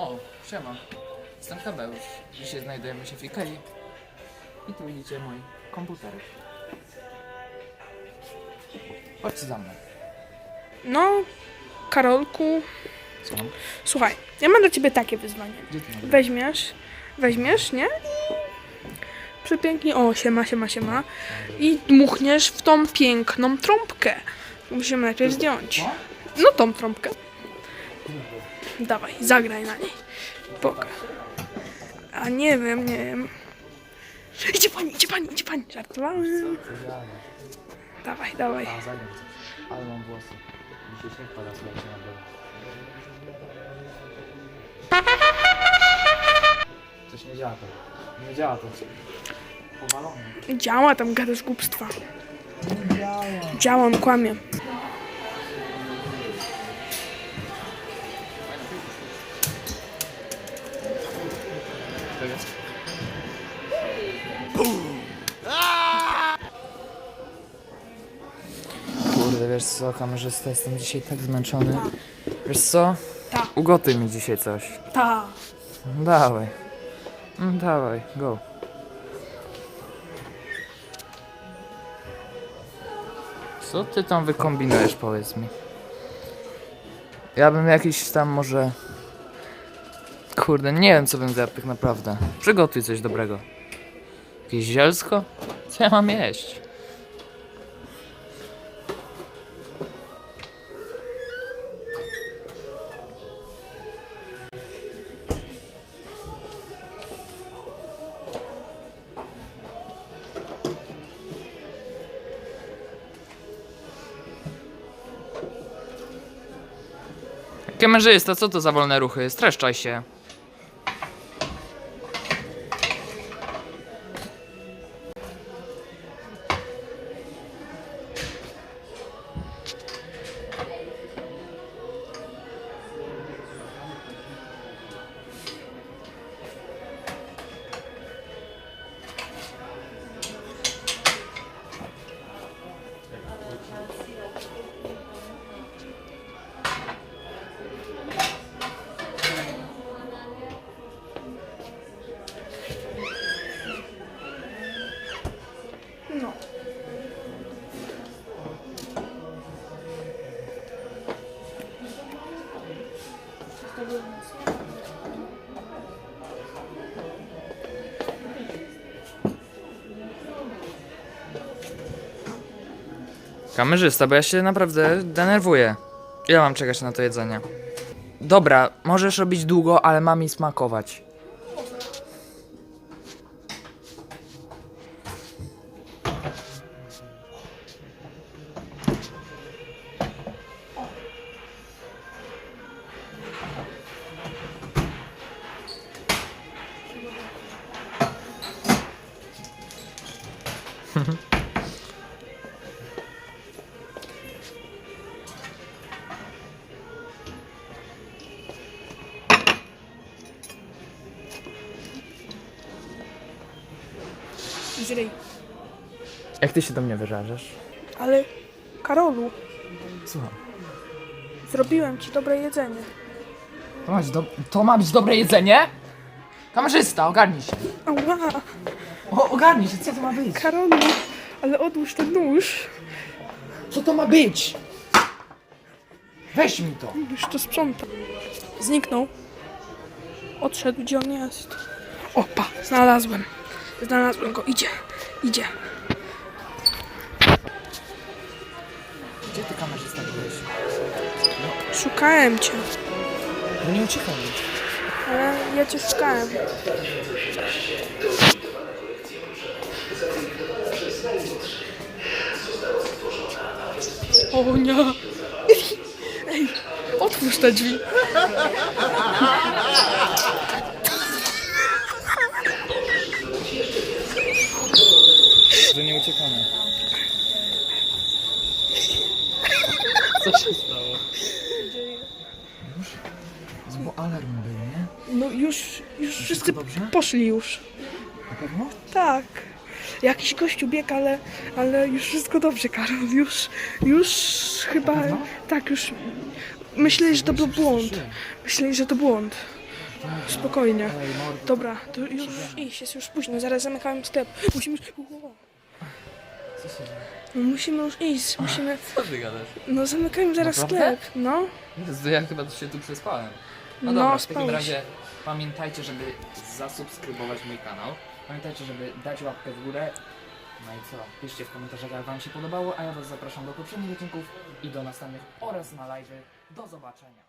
O, siema. Jestem Tadeusz. Dzisiaj znajdujemy się w Ikei. I tu widzicie mój komputer. Chodźcie za mną. No, Karolku, Słucham. słuchaj, ja mam dla ciebie takie wyzwanie. Gdzie ty? Weźmiesz, weźmiesz, nie? I przepięknie, o, siema, siema, siema. I dmuchniesz w tą piękną trąbkę. Musimy najpierw zdjąć. No, tą trąbkę. Dawaj, zagraj na niej. Pokaż. A nie wiem, nie wiem. Idzie pani, idzie pani, idzie pani. Żartowałem. Dawaj, dawaj. A, zagram coś. Ale mam włosy. Dzisiaj śnieg pada, słuchajcie, na dole. Coś nie działa to. Nie działa to. Powalone. Działa tam gadasz głupstwa. Nie działa. Działam, kłamie. To jest. Kurde, wiesz co, kamerzysta, jestem dzisiaj tak zmęczony. Wiesz co? Tak. Ugotuj mi dzisiaj coś. Ta. Dawaj. Mm, Dawaj, go. Co ty tam wykombinujesz, powiedz mi? Ja bym jakiś tam może... Kurde, nie wiem co bym zjadł tak naprawdę. Przygotuj coś dobrego. Jakieś zielsko? Co ja mam jeść? Kamerzysta, co to za wolne ruchy? Streszczaj się. Kamerzysta, bo ja się naprawdę denerwuję. Ile mam czekać na to jedzenie? Dobra, możesz robić długo, ale ma mi smakować. Źrej. Jak ty się do mnie wyrażasz? Ale Karolu, Słucham. zrobiłem ci dobre jedzenie. To ma być, do... to ma być dobre jedzenie? Kamerzysta, ogarnij się. Ała, O, ogarnij się, co to ma być? Karolu, ale odłóż ten nóż. Co to ma być? Weź mi to. Już to sprzątam. Zniknął. Odszedł, gdzie on jest. Opa, znalazłem. Znalazłem go, idzie, idzie. Gdzie ty kamerzysta byłeś? Szukałem cię, No nie uciekaj mi. ale ja cię szukałem. O nie. Ej, otwórz te drzwi. Uciekamy. Co się stało? Bo alarm był, nie? No już, już wszyscy dobrze? poszli już. Na pewno? Tak. Jakiś gościu biegł, ale, ale już wszystko dobrze, Karol. Już, już chyba. pewno? Tak, już. Myśleli, że to był błąd. Myśleli, że to błąd. Spokojnie. Ej, mordo. Dobra, to już iść, jest już późno, zaraz zamykamy sklep. Musimy... Uuu. Co się dzieje? No musimy już iść, musimy... Co ty gadasz? No zamykajmy zaraz Naprawdę? sklep, no. Jezu, ja chyba się tu przespałem. No, No, dobra, w takim spałeś. razie pamiętajcie, żeby zasubskrybować mój kanał. Pamiętajcie, żeby dać łapkę w górę. No i co? Piszcie w komentarzach, jak wam się podobało, a ja was zapraszam do poprzednich odcinków i do następnych oraz na live. Do zobaczenia.